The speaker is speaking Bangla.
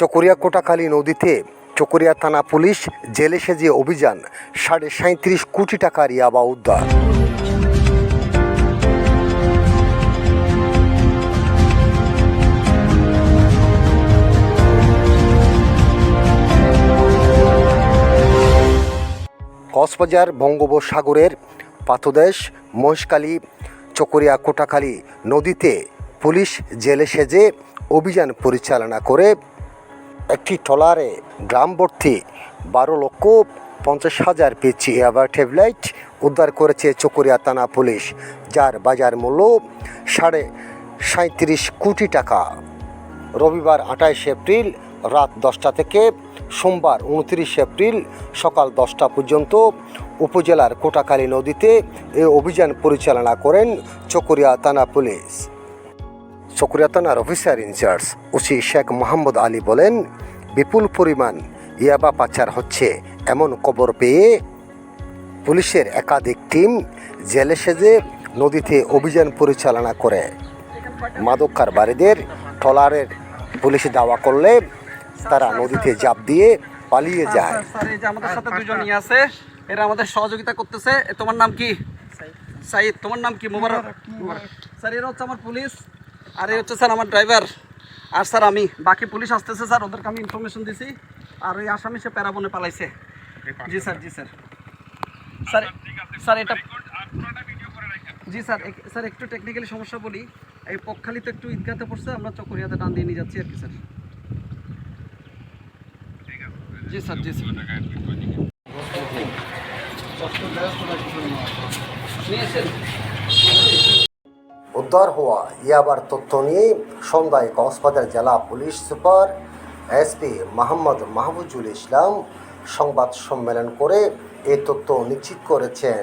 চকরিয়া কোটাখালী নদীতে চকরিয়া থানা পুলিশ জেলে সেজে অভিযান সাড়ে সাঁত্রিশ কোটি টাকার ইয়াবা উদ্ধার। কক্সবাজার বঙ্গোপসাগরের পাতদেশ মহেশখালী চকরিয়া কোটাখালী নদীতে পুলিশ জেলে সেজে অভিযান পরিচালনা করে একটি ট্রলারে ড্রাম ভর্তি বারো লক্ষ পঞ্চাশ হাজার পিচি এভার ট্যাবলেট উদ্ধার করেছে চকরিয়া থানা পুলিশ, যার বাজার মূল্য সাড়ে সাঁত্রিশ কোটি টাকা। রবিবার আঠাইশ এপ্রিল রাত দশটা থেকে সোমবার উনত্রিশ এপ্রিল সকাল দশটা পর্যন্ত উপজেলার কোটাকালী নদীতে এ অভিযান পরিচালনা করেন চকরিয়া থানা পুলিশ। চকরিয়া থানার officer in charge OC Sheikh Mohammad Ali বলেন বিপুল পরিমাণ ইয়াবা পাচার হচ্ছে এমন খবর পেয়ে পুলিশের একাধিক টিম জেলে সেজে নদীতে অভিযান পরিচালনা করে। মাদক কারবারিদের ট্রলারের পুলিশ দাওয়া করলে তারা নদীতে জাপ দিয়ে পালিয়ে যায়। যে আমাদের সাথে দুজন আছে এরা আমাদের সহযোগিতা করতেছে। তোমার নাম কি? সাইদ। তোমার নাম কি? মোবারক। স্যার এরা হচ্ছে আমার পুলিশ। আর এই হচ্ছে স্যার আমার ড্রাইভার আর স্যার আমি বাকি পুলিশ আসতেছে স্যার ওদেরকে আমি ইনফরমেশন দিছি। আর ওই আসামি সে প্যারাবনে পালাইছে। জি স্যার জি স্যার। স্যার। স্যার এটা জি স্যার স্যার একটু টেকনিক্যালি সমস্যা বলি। এই পক্ষালি তো একটু ঈদগাতে পড়ছে আমরা চকরিয়াতে টান দিয়ে নিয়ে যাচ্ছি আর কি স্যার। জি স্যার জি স্যার। নিয়ে উদ্ধার হওয়া ইয়াবার তথ্য নিয়ে সন্ধ্যায় কক্সবাজার জেলা police super SP Mohammad Mahbuzul ইসলাম সংবাদ সম্মেলন করে এই তথ্য নিশ্চিত করেছেন।